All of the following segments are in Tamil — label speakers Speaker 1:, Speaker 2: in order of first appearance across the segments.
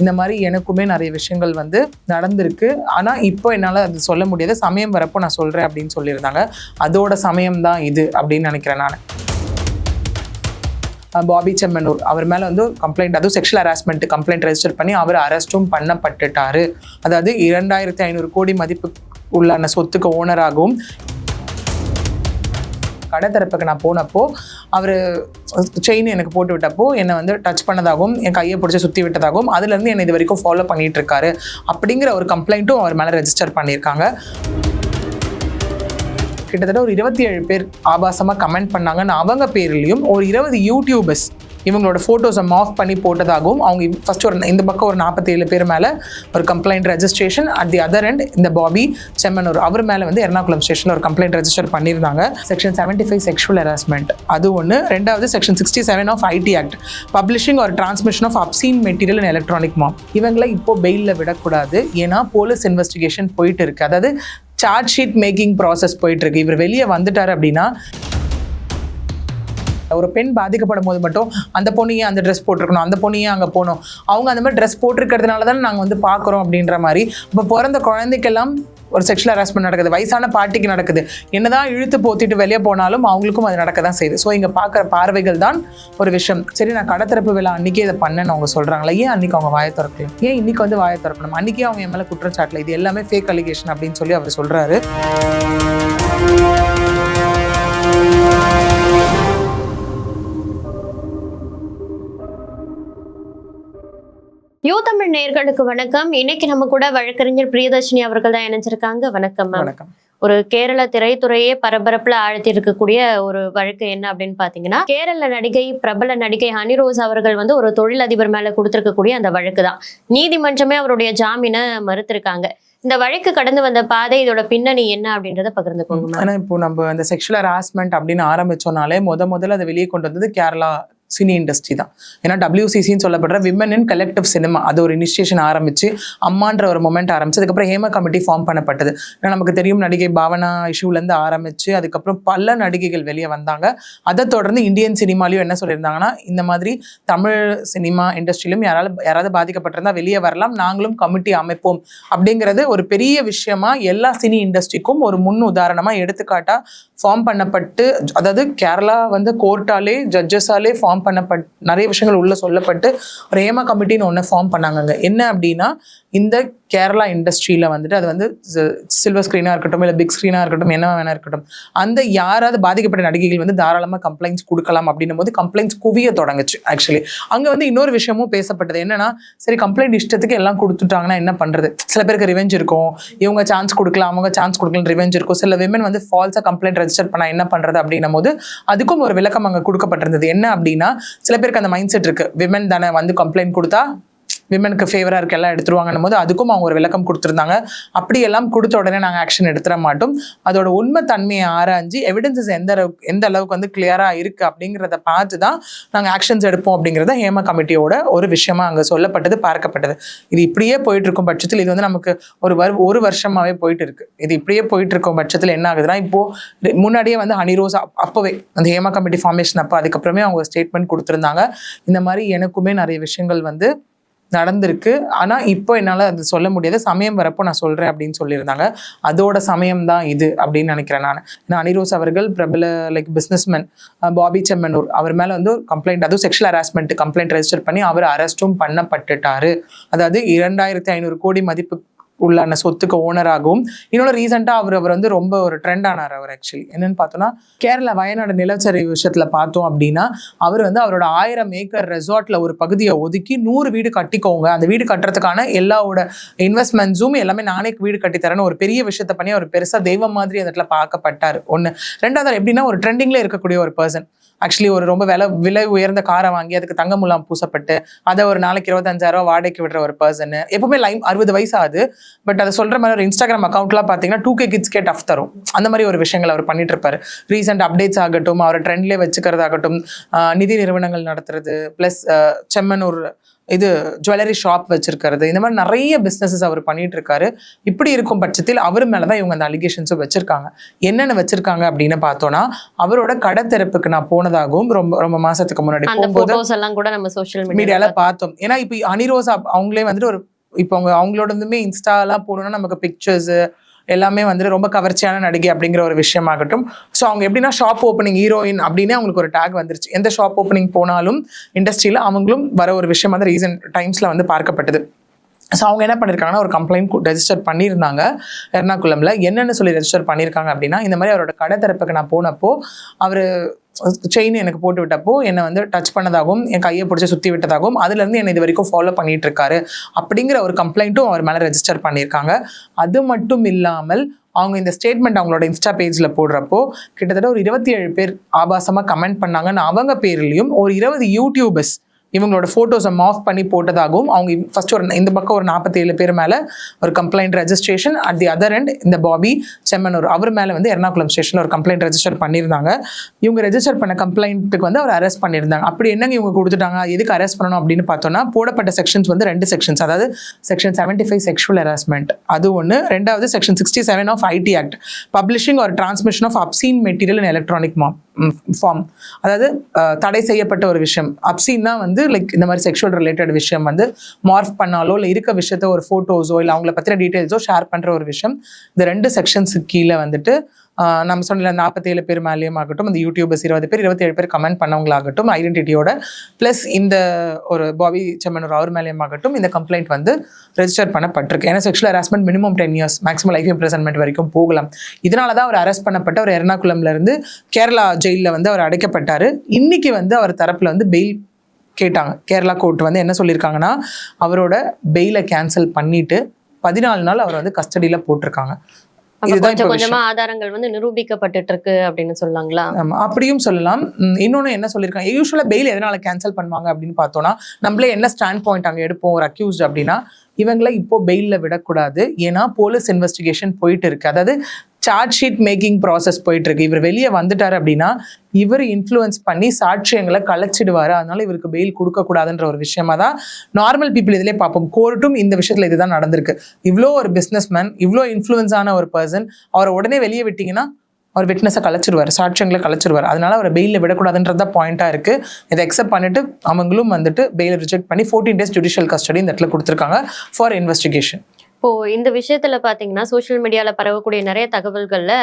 Speaker 1: இந்த மாதிரி எனக்குமே நிறைய விஷயங்கள் வந்து நடந்திருக்கு. ஆனால் இப்போ என்னால் அது சொல்ல முடியாது. சமயம் வரப்போ நான் சொல்கிறேன் அப்படின்னு சொல்லியிருந்தாங்க. அதோட சமயம் தான் இது அப்படின்னு நினைக்கிறேன் நான். பாபி செம்மனூர். அவர் மேலே வந்து கம்ப்ளைண்ட் அதுவும் செக்ஷுவல் ஹராஸ்மெண்ட் கம்ப்ளைண்ட் ரெஜிஸ்டர் பண்ணி அவர் அரெஸ்ட்டும் பண்ணப்பட்டுட்டார். அதாவது இரண்டாயிரத்தி ஐநூறு கோடி மதிப்பு உள்ளான சொத்துக்கு ஓனராகவும் கடை திறப்புக்கு நான் போனப்போ அவர் செயின் எனக்கு போட்டு விட்டப்போ என்னை வந்து டச் பண்ணதாகவும் என் கையை பிடிச்சி சுற்றி விட்டதாகவும் அதுலேருந்து என்னை இது வரைக்கும் ஃபாலோ பண்ணிகிட்டு இருக்காரு அப்படிங்கிற ஒரு கம்ப்ளைண்ட்டும் அவர் மேலே ரெஜிஸ்டர் பண்ணியிருக்காங்க. கிட்டத்தட்ட ஒரு இருபத்தி ஏழு பேர் ஆபாசமாக கமெண்ட் பண்ணாங்கன்னு அவங்க பேர்லேயும் ஒரு இருபது யூடியூபர்ஸ் இவங்களோட ஃபோட்டோஸை மாஃப் பண்ணி போட்டதாகவும் அவங்க ஃபஸ்ட் ஒரு இந்த பக்கம் ஒரு நாற்பத்தேழு பேர் மேலே ஒரு complaint registration at the other end இந்த பாபி செம்மனூர் அவர் மேலே வந்து எர்ணாகுளம் ஸ்டேஷனில் ஒரு கம்ப்ளைண்ட் ரெஜிஸ்டர் பண்ணியிருந்தாங்க. Section seventy five sexual harassment அது ஒன்று ரெண்டாவது section sixty seven of IT act publishing ஒரு transmission of obscene material and electronic மாம் இவங்களை இப்போ பெயிலில் விடக்கூடாது. ஏன்னா போலீஸ் இன்வெஸ்டிகேஷன் போயிட்டு இருக்கு. அதாவது சார்ஜ் ஷீட் மேக்கிங் ப்ராசஸ் போயிட்டு இருக்கு. இவர் வெளியே வந்துட்டார் அப்படின்னா ஒரு பெண் பாதிக்கப்படும் போது மட்டும் அந்த பொண்ணையே அந்த ட்ரெஸ் போட்டிருக்கணும் அந்த பொண்ணையே அங்கே போகணும். அவங்க அந்த மாதிரி ட்ரெஸ் போட்டிருக்கிறதுனால தான் நாங்கள் வந்து பார்க்குறோம் அப்படின்ற மாதிரி. இப்போ பிறந்த குழந்தைக்கெல்லாம் ஒரு செக்ஷுவல் ஹராஸ்மெண்ட் நடக்குது. வயசான பாட்டிக்கு நடக்குது. என்னதான் இழுத்து போத்திட்டு வெளியே போனாலும் அவங்களுக்கும் அது நடக்க தான் செய்யுது. ஸோ இங்கே பார்க்குற பார்வைகள் தான் ஒரு விஷயம். சரி நான் கடத்திறப்பு விழா அன்றைக்கே இதை பண்ணேன்னு அவங்க சொல்கிறாங்களே ஏன் அன்றைக்கி அவங்க வாயை திறக்கலாம் ஏன் இன்னைக்கு வந்து வாயை திறக்கணும்? அன்றைக்கே அவங்க என் மேலே குற்றச்சாட்டில் இது எல்லாமே ஃபேக் அலிகேஷன் அப்படின்னு சொல்லி அவர் சொல்கிறாரு
Speaker 2: யூ தமிழ் நேயர்களுக்கு வணக்கம். இன்னைக்கு நம்ம கூட வழக்கறிஞர் பிரியதர்ஷினி அவர்கள் தான் இணைஞ்சிருக்காங்க. வணக்கம்
Speaker 1: வணக்கம்.
Speaker 2: ஒரு கேரள திரைத்துறையே பரபரப்புல ஆழ்த்தி இருக்கக்கூடிய ஒரு வழக்கு என்ன அப்படின்னு பாத்தீங்கன்னா கேரள நடிகை பிரபல நடிகை ஹனி ரோஸ் அவர்கள் வந்து ஒரு தொழிலதிபர் மேல கொடுத்திருக்கக்கூடிய அந்த வழக்கு தான். நீதிமன்றமே அவருடைய ஜாமீனை மறுத்திருக்காங்க. இந்த வழக்கு கடந்து வந்த பாதை இதோட பின்னணி என்ன அப்படின்றத பகிர்ந்துக்கோங்க
Speaker 1: ஆனா இப்போ நம்ம அந்த செக்ஷுவல் ஹராஸ்மெண்ட் அப்படின்னு ஆரம்பிச்சோனாலே முத முதல்ல அதை வெளியே கொண்டு வந்தது கேரளா சினி இண்டஸ்ட்ரி தான். ஏன்னா டபிள்யூசிசின்னு சொல்லப்படுற விமன் இன் கலெக்டிவ் சினிமா அது ஒரு இனிஷியேஷன் ஆரம்பிச்சு அம்மான்ற ஒரு மொமெண்ட் ஆரம்பிச்சு அதுக்கப்புறம் ஹேம கமிட்டி ஃபார்ம் பண்ணப்பட்டது. ஏன்னா நமக்கு தெரியும் நடிகை பாவனா இஷ்யூலேருந்து ஆரம்பிச்சு அதுக்கப்புறம் பல நடிகைகள் வெளியே வந்தாங்க. அதை தொடர்ந்து இந்தியன் சினிமாலையும் என்ன சொல்லியிருந்தாங்கன்னா இந்த மாதிரி தமிழ் சினிமா இண்டஸ்ட்ரியிலும் யாரால யாராவது பாதிக்கப்பட்டிருந்தா வெளியே வரலாம் நாங்களும் கமிட்டி அமைப்போம். அப்படிங்கிறது ஒரு பெரிய விஷயமா எல்லா சினி இண்டஸ்ட்ரிக்கும் ஒரு முன் உதாரணமாக எடுத்துக்காட்டா ஃபார்ம் பண்ணப்பட்டு அதாவது கேரளா வந்து கோர்ட்டாலே ஜட்ஜஸாலே ஃபார்ம் பண்ணப்பட் நிறைய விஷயங்கள் உள்ளே சொல்லப்பட்டு ஒரு ஏமா கமிட்டின்னு ஒன்று ஃபார்ம் பண்ணாங்கங்க. என்ன அப்படின்னா இந்த கேரளா இண்டஸ்ட்ரியில் வந்துட்டு அது வந்து சில்வர் ஸ்க்ரீனாக இருக்கட்டும் இல்லை பிக் ஸ்க்ரீனாக இருக்கட்டும் என்ன வேணா இருக்கட்டும் அந்த யாராவது பாதிக்கப்பட்ட நடிகைகள் வந்து தாராளமாக கம்ப்ளைண்ட்ஸ் கொடுக்கலாம் அப்படின்னும் போது கம்ப்ளைண்ட்ஸ் குவிய தொடங்குச்சு ஆக்சுவலி அங்கே வந்து இன்னொரு விஷயமும் பேசப்பட்டது. என்னன்னா சரி கம்ப்ளைண்ட் இஷ்டத்துக்கு எல்லாம் கொடுத்துட்டாங்கன்னா என்ன பண்ணுறது சில பேருக்கு ரிவெஞ்ச் இருக்கும். இவங்க சான்ஸ் கொடுக்கலாம் அவங்க சான்ஸ் கொடுக்கலாம் ரிவெஞ்ச் இருக்கும். சில விமன் வந்து ஃபால்ஸாக கம்ப்ளைண்ட் ரெஜிஸ்டர் பண்ணால் என்ன பண்ணுறது அப்படின்னும் போது அதுக்கும் ஒரு விளக்கம் அங்கே கொடுக்கப்பட்டிருந்தது. என்ன அப்படின்னா சில பேருக்கு அந்த மைண்ட் செட் இருக்குது விமன் தானே வந்து கம்ப்ளைண்ட் கொடுத்தா விமனுக்கு ஃபேவராக இருக்க எல்லாம் எடுத்துருவாங்கன்னும் போது அதுக்கும் அவங்க ஒரு விளக்கம் கொடுத்துருந்தாங்க. அப்படியெல்லாம் கொடுத்த உடனே நாங்கள் ஆக்ஷன் எடுத்துட மாட்டோம். அதோட உண்மை தன்மையை ஆராய்ஞ்சு எவிடன்சஸ் எந்த அளவுக்கு எந்த அளவுக்கு வந்து கிளியராக இருக்குது அப்படிங்கிறத பார்த்து தான் நாங்கள் ஆக்ஷன்ஸ் எடுப்போம் அப்படிங்கிறத ஹேமா கமிட்டியோட ஒரு விஷயமா அங்கே சொல்லப்பட்டது பார்க்கப்பட்டது. இது இப்படியே போயிட்டு இருக்கும் பட்சத்தில் இது வந்து நமக்கு ஒரு வரு ஒரு வருஷமாகவே போயிட்டு இருக்கு இது இப்படியே போயிட்டு இருக்கும் பட்சத்தில் என்ன ஆகுதுன்னா இப்போ முன்னாடியே வந்து ஹனிரோஸ் அப்போவே அந்த ஹேமா கமிட்டி ஃபார்மேஷன் அப்போ அதுக்கப்புறமே அவங்க ஸ்டேட்மெண்ட் கொடுத்துருந்தாங்க. இந்த மாதிரி எனக்குமே நிறைய விஷயங்கள் வந்து நடந்திருக்கு. ஆனால் இப்போ என்னால் அது சொல்ல முடியாது. சமயம் வரப்போ நான் சொல்கிறேன் அப்படின்னு சொல்லியிருந்தாங்க. அதோட சமயம் தான் இது அப்படின்னு நினைக்கிறேன் நான். நான் அனிரோஸ் அவர்கள் பிரபல லைக் பிஸ்னஸ்மேன் பாபி செம்மனூர். அவர் மேலே வந்து கம்ப்ளைண்ட் அதுவும் செக்ஷுவல் ஹராஸ்மெண்ட் கம்ப்ளைண்ட் ரெஜிஸ்டர் பண்ணி அவர் அரெஸ்ட்டும் பண்ணப்பட்டுட்டாரு. அதாவது இரண்டாயிரத்தி ஐநூறு கோடி மதிப்பு உள்ளான சொத்துக்கு ஓனராகவும் இன்னொன்று ரீசெண்டாக அவர் அவர் வந்து ரொம்ப ஒரு ட்ரெண்ட் ஆனார் அவர் ஆக்சுவலி என்னன்னு பார்த்தோன்னா கேரளா வயநாடு நிலச்சரி விஷயத்தில் பார்த்தோம் அப்படின்னா அவர் வந்து அவரோட ஆயிரம் ஏக்கர் ரெசார்ட்ல ஒரு பகுதியை ஒதுக்கி நூறு வீடு கட்டிக்கோங்க. அந்த வீடு கட்டுறதுக்கான எல்லாவோட இன்வெஸ்ட்மெண்ட்ஸும் எல்லாமே நானே வீடு கட்டித்தரேன்னு ஒரு பெரிய விஷயத்த பண்ணி அவர் பெருசாக தெய்வம் மாதிரி அந்த இடத்துல பார்க்கப்பட்டார். ஒன்று ரெண்டாவது எப்படின்னா ஒரு ட்ரெண்டிங்கில் இருக்கக்கூடிய ஒரு பர்சன் ஆக்சுவலி ஒரு ரொம்ப விலை விலை உயர்ந்த காரை வாங்கி அதுக்கு தங்க முலாம் பூசப்பட்டு அதை ஒரு நாளைக்கு இருபத்தஞ்சாயிரம் ரூபா வாடகைக்கு விடுற ஒரு பர்சன் எப்பவுமே லைம் அறுபது வயசு ஆகுது. பட் அதை சொல்ற மாதிரி ஒரு இன்ஸ்டாகிராம் அக்கௌண்ட்லாம் பார்த்தீங்கன்னா டூ கே கிட்ஸ்கே டஃப் தரும். அந்த மாதிரி ஒரு விஷயங்கள் அவர் பண்ணிட்டு இருப்பாரு. ரீசெண்ட் அப்டேட்ஸ் ஆகட்டும் அவரை ட்ரெண்ட்லேயே வச்சுக்கிறதாகட்டும் நிதி நிறுவனங்கள் நடத்துறது ப்ளஸ் செம்மனூர் இது ஜுவல்லரி ஷாப் வச்சிருக்கிறது. இந்த மாதிரி நிறைய பிஸ்னஸஸ் அவர் பண்ணிட்டு இருக்காரு இப்படி இருக்கும் பட்சத்தில் அவர் மேலே தான் இவங்க அந்த அலிகேஷன்ஸும் வச்சிருக்காங்க. என்னென்ன வச்சிருக்காங்க அப்படின்னு பார்த்தோன்னா அவரோட கடை திறப்புக்கு நான் போனதாகவும் ரொம்ப ரொம்ப மாசத்துக்கு முன்னாடி போகும்போது
Speaker 2: எல்லாம் கூட நம்ம சோஷியல்
Speaker 1: மீடியால பார்த்தோம். ஏன்னா இப்போ அனிரோஸ் அவங்களே வந்துட்டு ஒரு இப்போ அவங்க அவங்களோட இருந்துமே இன்ஸ்டாலாம் போகணும்னா நமக்கு பிக்சர்ஸ் எல்லாமே வந்துட்டு ரொம்ப கவர்ச்சியான நடிகை அப்படிங்கிற ஒரு விஷயமாகட்டும். ஸோ அவங்க எப்படின்னா ஷாப் ஓப்பனிங் ஹீரோயின் அப்படின்னே அவங்களுக்கு ஒரு டேக் வந்துருச்சு. எந்த ஷாப் ஓப்பனிங் போனாலும் இண்டஸ்ட்ரியில் அவங்களும் வர ஒரு விஷயம் வந்து ரீசன்ட் டைம்ஸில் வந்து பார்க்கப்பட்டது. ஸோ அவங்க என்ன பண்ணியிருக்காங்கன்னா ஒரு கம்ப்ளைண்ட் ரெஜிஸ்டர் பண்ணியிருந்தாங்க. எர்ணாகுளம்ல. என்னென்னு சொல்லி ரெஜிஸ்டர் பண்ணியிருக்காங்க அப்படின்னா இந்த மாதிரி அவரோட கடை திறப்புக்கு நான் போனப்போ அவர் செயின் எனக்கு போட்டு விட்டப்போ என்னை வந்து டச் பண்ணதாகவும் என் கையை பிடிச்சி சுற்றி விட்டதாகவும் அதுலேருந்து என்னை இது வரைக்கும் ஃபாலோ பண்ணிட்டு இருக்காரு அப்படிங்கிற ஒரு கம்ப்ளைண்ட்டும் அவர் மேலே ரெஜிஸ்டர் பண்ணியிருக்காங்க. அது மட்டும் இல்லாமல் அவங்க இந்த ஸ்டேட்மெண்ட் அவங்களோட இன்ஸ்டா பேஜில் போடுறப்போ கிட்டத்தட்ட ஒரு இருபத்தி ஏழு பேர் ஆபாசமாக கமெண்ட் பண்ணாங்கன்னு அவங்க பேர்லேயும் ஒரு இருபது யூடியூபர்ஸ் இவங்களோட ஃபோட்டோஸை மாஃப் பண்ணி போட்டதாகவும் அவங்க ஃபர்ஸ்ட் ஒரு இந்த பக்கம் ஒரு நாற்பத்தேழு பேர் மேலே ஒரு complaint registration at the other and இந்த பாபி செம்மனூர் அவர் மேலே வந்து எர்ணாகுளம் ஸ்டேஷனில் ஒரு கம்ப்ளைண்ட் ரெஜிஸ்டர் பண்ணியிருந்தாங்க. இவங்க ரெஜிஸ்டர் பண்ண கம்ப்ளைண்ட்டுக்கு வந்து அவர் அரெஸ்ட் பண்ணியிருந்தாங்க. அப்படி என்னங்க இவங்க கொடுத்துட்டாங்க? எதுக்கு அரெஸ்ட் பண்ணணும் அப்படின்னு பார்த்தோன்னா போடப்பட்ட செக்ஷன்ஸ் வந்து ரெண்டு செக்ஷன்ஸ் அதாவது section seventy five sexual harassment அது ஒன்று ரெண்டாவது section sixty seven of IT act publishing ஒரு transmission of obscene material in electronic form அதாவது தடை செய்யப்பட்ட ஒரு விஷயம். அப்சீன்னா வந்து லைக் இந்த மாதிரி செக்ஷுவல் ரிலேட்டட் விஷயம் வந்து மார்ஃப் பண்ணாலோ இல்லை இருக்க விஷயத்த ஒரு ஃபோட்டோஸோ இல்லை அவங்கள பற்றின டீட்டெயில்ஸோ ஷேர் பண்ணுற ஒரு விஷயம். இந்த ரெண்டு செக்ஷன்ஸுக்கு கீழே வந்துட்டு நம்ம சொன்ன நாற்பத்தேழு பேர் மேலேயும் ஆகட்டும் இந்த யூடியூபர்ஸ் இருபது பேர் இருபத்தேழு பேர் கமெண்ட் பண்ணவங்களாகட்டும் ஐடென்டிட்டியோட ப்ளஸ் இந்த ஒரு பாபி செம்மனூர் அவர் மேலேயும் ஆகட்டும் இந்த கம்ப்ளைண்ட் வந்து ரெஜிஸ்டர் பண்ணப்பட்டிருக்கு. ஏன்னா sexual harassment minimum ten years maximum life imprisonment வரைக்கும் போகலாம். இதனால தான் அவர் அரெஸ்ட் பண்ணப்பட்ட அவர் எர்ணாகுளம்லேருந்து கேரளா ஜெயிலில் வந்து அவர் அடைக்கப்பட்டார். இன்னைக்கு வந்து அவர் தரப்பில் வந்து பெயில் கேட்டாங்க. கேரளா கோர்ட் வந்து என்ன சொல்லியிருக்காங்கன்னா அவரோட பெயிலை கேன்சல் பண்ணிட்டு பதினாலு நாள் அவர் வந்து கஸ்டடியில் போட்டிருக்காங்க.
Speaker 2: கொஞ்சம் கொஞ்சமா ஆதாரங்கள் வந்து நிரூபிக்கப்பட்டுட்டு இருக்கு அப்படின்னு சொல்லாங்களா?
Speaker 1: ஆமா அப்படியும் சொல்லலாம். இன்னொன்னு என்ன சொல்லியிருக்காங்க? யூஸ்வலாக பெயில் எதனால கேன்சல் பண்ணுவாங்க அப்படின்னு பார்த்தோம்னா நம்மளே என்ன ஸ்டாண்ட் பாயிண்ட் அங்கே எடுப்போம் ஒரு அக்யூஸ்ட் அப்படின்னா இவங்களை இப்போ பெயிலில் விடக்கூடாது. ஏன்னா போலீஸ் இன்வெஸ்டிகேஷன் போயிட்டு இருக்கு. அதாவது சார்ஜ் ஷீட் மேக்கிங் ப்ராசஸ் போயிட்டுருக்கு. இவர் வெளியே வந்துட்டார் அப்படின்னா இவர் இன்ஃப்ளூயன்ஸ் பண்ணி சாட்சியங்களை கலைச்சிடுவார். அதனால இவருக்கு பெயில் கொடுக்கக்கூடாதுன்ற ஒரு விஷயமா தான் நார்மல் பீப்புள் இதிலே பார்ப்போம். கோர்ட்டும் இந்த விஷயத்தில் இதுதான் நடந்திருக்கு. இவ்வளோ ஒரு பிஸ்னஸ் மேன் இவ்வளோ இன்ஃப்ளூயன்ஸான ஒரு பர்சன் அவரை உடனே வெளியே விட்டிங்கன்னா அவர் விட்னஸை கலைச்சிருவார் சாட்சியங்களை கலைச்சிருவார் அதனால அவரை பெயிலில் விடக்கூடாதுன்றது தான் பாயிண்டாக இருக்குது இதை அக்செப்ட் பண்ணிட்டு அவங்களும் வந்துட்டு பெயிலை ரிஜெக்ட் பண்ணி ஃபோர்டீன் டேஸ் ஜுடிஷியல் கஸ்டடி இந்த இடத்துல கொடுத்துருக்காங்க ஃபார் இன்வெஸ்டிகேஷன்
Speaker 2: இப்போ இந்த விஷயத்துல பாத்தீங்கன்னா சோஷியல் மீடியால பரவக்கூடிய நிறைய தகவல்கள்ல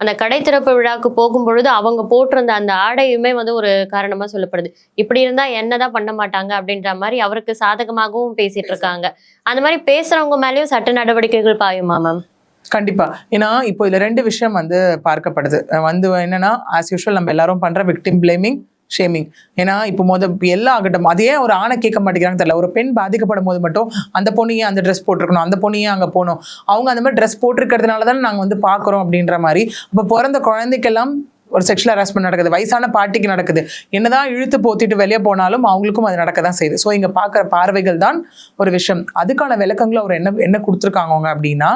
Speaker 2: அந்த கடை திறப்பு விழாக்கு போகும்பொழுது அவங்க போட்டிருந்த அந்த ஆடையுமே வந்து ஒரு காரணமா சொல்லப்படுது. இப்படி இருந்தா என்னதான் பண்ண மாட்டாங்க அப்படின்ற மாதிரி அவருக்கு சாதகமாகவும் பேசிட்டு இருக்காங்க. அந்த மாதிரி பேசுறவங்க மேலயும் சட்ட நடவடிக்கைகள் பாயுமா மேம்
Speaker 1: கண்டிப்பா. ஏன்னா இப்போ இதுல ரெண்டு விஷயம் வந்து பார்க்கப்படுது. வந்து என்னன்னா ஆஸ் யூஷுவல் நம்ம எல்லாரும் பண்ற விக்டிம் பிளேமிங் ஷேமிங் ஏன்னா இப்போ மொத எல்லா ஆகட்டும் அதே ஒரு ஆணை கேட்க மாட்டேங்கிறாங்க தெரியல. ஒரு பெண் பாதிக்கப்படும் போது மட்டும் அந்த பொண்ணையே அந்த ட்ரெஸ் போட்டிருக்கணும் அந்த பொண்ணையே அங்கே போகணும். அவங்க அந்த மாதிரி ட்ரெஸ் போட்டிருக்கிறதுனால தானே நாங்கள் வந்து பார்க்குறோம் அப்படின்ற மாதிரி. இப்போ பிறந்த குழந்தைக்கெல்லாம் ஒரு செக்ஷுவல் ஹராஸ்மெண்ட் நடக்குது. வயசான பாட்டிக்கு நடக்குது. என்னதான் இழுத்து போத்திட்டு வெளியே போனாலும் அவங்களுக்கும் அது நடக்க தான் செய்யுது. ஸோ இங்கே பார்க்குற பார்வைகள் தான் ஒரு விஷயம். அதுக்கான விளக்கங்களை அவர் என்ன என்ன கொடுத்துருக்காங்க அவங்க அப்படின்னா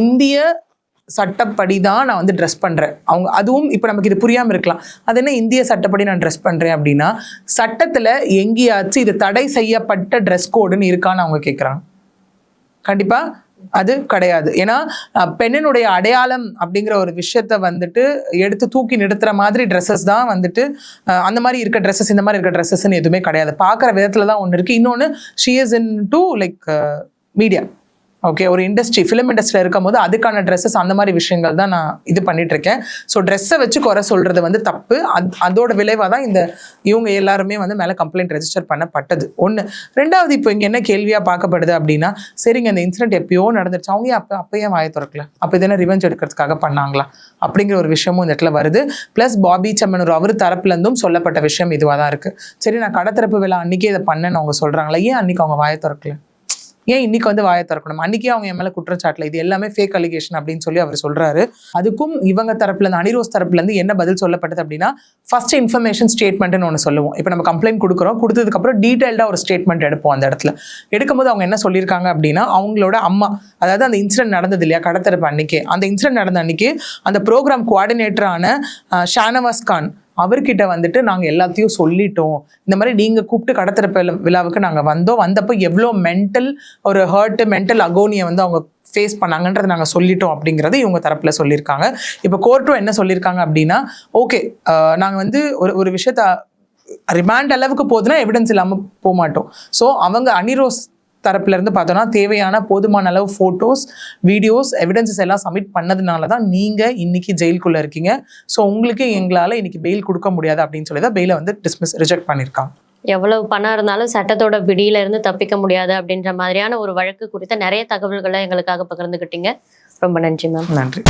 Speaker 1: இந்திய சட்டப்படி தான் நான் வந்து ட்ரெஸ் பண்ணுறேன் அவங்க அதுவும் இப்போ நமக்கு இது புரியாமல் இருக்கலாம். அது என்ன இந்திய சட்டப்படி நான் ட்ரெஸ் பண்ணுறேன் அப்படின்னா சட்டத்தில் எங்கேயாச்சும் இது தடை செய்யப்பட்ட ட்ரெஸ் கோடுன்னு இருக்கான்னு அவங்க கேட்குறாங்க கண்டிப்பாக அது கிடையாது. ஏன்னா பெண்ணினுடைய அடையாளம் அப்படிங்கிற ஒரு விஷயத்த வந்துட்டு எடுத்து தூக்கி நிறுத்துற மாதிரி ட்ரெஸ்ஸஸ் தான் வந்துட்டு அந்த மாதிரி இருக்க ட்ரெஸ்ஸஸ் இந்த மாதிரி இருக்க ட்ரெஸ்ஸஸ்ன்னு எதுவுமே கிடையாது. பார்க்குற விதத்தில் தான் ஒன்று இருக்குது இன்னொன்று she is into like media okay ஒரு இண்டஸ்ட்ரி ஃபிலிம் இண்டஸ்ட்ரியில் இருக்கும் போது அதுக்கான ட்ரெஸ்ஸஸ் அந்த மாதிரி விஷயங்கள் தான் நான் இது பண்ணிட்டு இருக்கேன் ஸோ ட்ரெஸ்ஸை வச்சு குறை சொல்கிறது வந்து தப்பு. அது அதோட விளைவாக தான் இந்த இவங்க எல்லாருமே வந்து மேலே கம்ப்ளைண்ட் ரெஜிஸ்டர் பண்ணப்பட்டது. ஒன்று ரெண்டாவது இப்போ இங்கே என்ன கேள்வியாக பார்க்கப்படுது அப்படின்னா சரிங்க இந்த இன்சிடென்ட் எப்பயோ நடந்துருச்சு. அவங்க அப்போ அப்போ ஏன் வாயை திறக்கல? அப்போ இதெல்லாம் ரிவெஞ்ச் எடுக்கிறதுக்காக பண்ணாங்களா? அப்படிங்கிற ஒரு விஷயமும் இந்த இடத்துல வருது. ப்ளஸ் பாபி சம்மனூர் அவர் தரப்புலேருந்தும் சொல்லப்பட்ட விஷயம் இதுவாக தான் இருக்குது சரி நான் கடத்தரப்பு விழா அன்றைக்கே இதை பண்ணேன்னு அவங்க சொல்கிறாங்களா ஏன் அன்றைக்கி அவங்க வாயை திறக்கல? ஏன் இன்னைக்கு வந்து வாயை திறக்கணும்? அன்னைக்கே அவங்க என் மேல குற்றச்சாட்டில் இது எல்லாமே ஃபேக் அலிகேஷன் அப்படின்னு சொல்லி அவர் சொல்றாரு. அதுக்கும் இவங்க தரப்புல இருந்து அனிரோஸ் தரப்புல இருந்து என்ன பதில் சொல்லப்பட்டது அப்படின்னா ஃபர்ஸ்ட் இன்ஃபர்மேஷன் ஸ்டேட்மெண்ட்னு ஒன்று சொல்லுவோம். இப்போ நம்ம கம்ப்ளைண்ட் கொடுக்குறோம். கொடுத்ததுக்கப்புறம் டீட்டெயில்டாக ஒரு ஸ்டேட்மெண்ட் எடுப்போம் அந்த இடத்துல. எடுக்கும்போது அவங்க என்ன சொல்லியிருக்காங்க அப்படின்னா அவங்களோட அம்மா அதாவது அந்த இன்சிடென்ட் நடந்தது இல்லையா கடத்தரப்பு அன்னைக்கு. அந்த இன்சிடென்ட் நடந்த அன்னைக்கு அந்த ப்ரோக்ராம் கோஆர்டினேட்டரான ஷானவாஸ் கான் அவர்கிட்ட வந்துட்டு நாங்கள் எல்லாத்தையும் சொல்லிட்டோம். இந்த மாதிரி நீங்கள் கூப்பிட்டு கடத்திறப்பு விழாவுக்கு நாங்கள் வந்தோம். வந்தப்போ எவ்வளோ மென்டல் ஒரு ஹர்ட்டு மென்டல் அகோனியை வந்து அவங்க ஃபேஸ் பண்ணாங்கன்றதை நாங்கள் சொல்லிட்டோம் அப்படிங்கிறது இவங்க தரப்பில் சொல்லியிருக்காங்க. இப்போ கோர்ட்டும் என்ன சொல்லியிருக்காங்க அப்படின்னா ஓகே நாங்கள் வந்து ஒரு ஒரு விஷயத்த ரிமாண்ட் அளவுக்கு போகுதுன்னா எவிடன்ஸ் இல்லாமல் போக மாட்டோம் ஸோ அவங்க அனிரோஸ் தரப்புல இருந்து பார்த்தோம்னா தேவையான போதுமான அளவு ஃபோட்டோஸ் வீடியோஸ் எவிடன்சஸ் எல்லாம் சப்மிட் பண்ணதுனால தான் நீங்கள் இன்னைக்கு ஜெயிலுக்குள்ளே இருக்கீங்க. ஸோ உங்களுக்கு எங்களால் இன்னைக்கு பெயில் கொடுக்க முடியாது அப்படின்னு சொல்லி தான் பெயிலை வந்து டிஸ்மிஸ் ரிஜெக்ட் பண்ணியிருக்காங்க.
Speaker 2: எவ்வளவு பணம் இருந்தாலும் சட்டத்தோட பிடியில இருந்து தப்பிக்க முடியாது அப்படின்ற மாதிரியான ஒரு வழக்கு குறித்த நிறைய தகவல்களை எங்களுக்காக பகிர்ந்துக்கிட்டீங்க ரொம்ப நன்றி மேம்
Speaker 1: நன்றி.